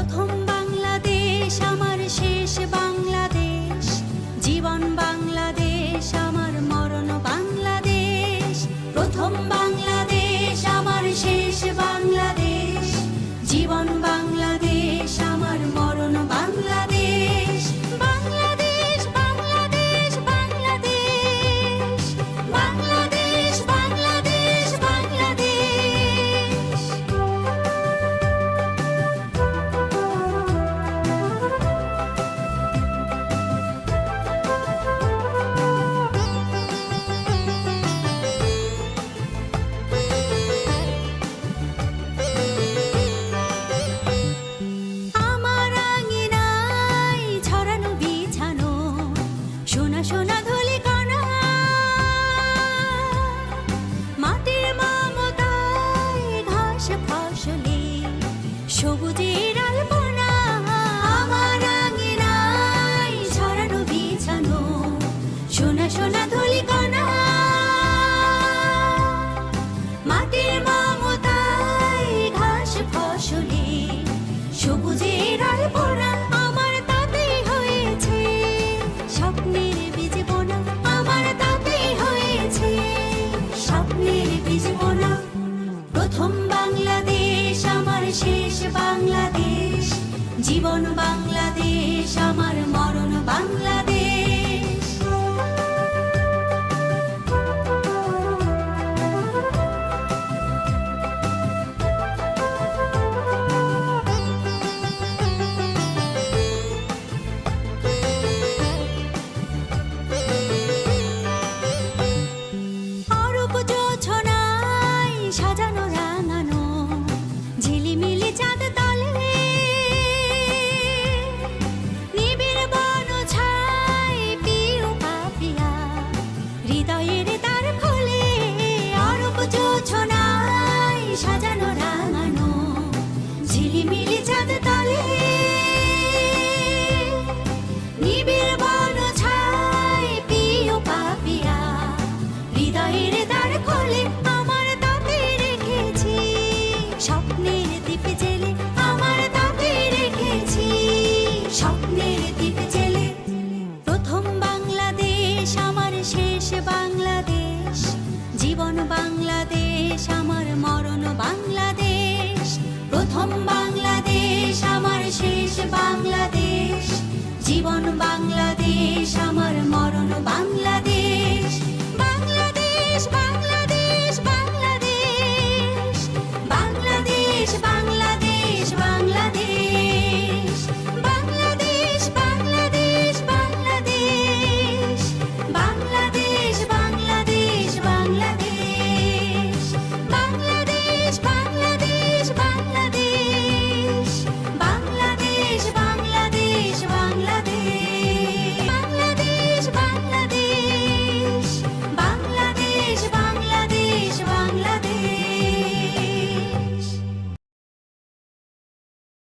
প্রথম সবুজের আর হয়েছে। স্বপ্নের বোনা আমার স্বপ্নের বোনা, প্রথম বাংলাদেশ, আমার শেষ বাংলাদেশ। জীবন বাংলাদেশ, আমার মরণ বাংলা প্রথম বাংলাদেশ আমার শেষ বাংলা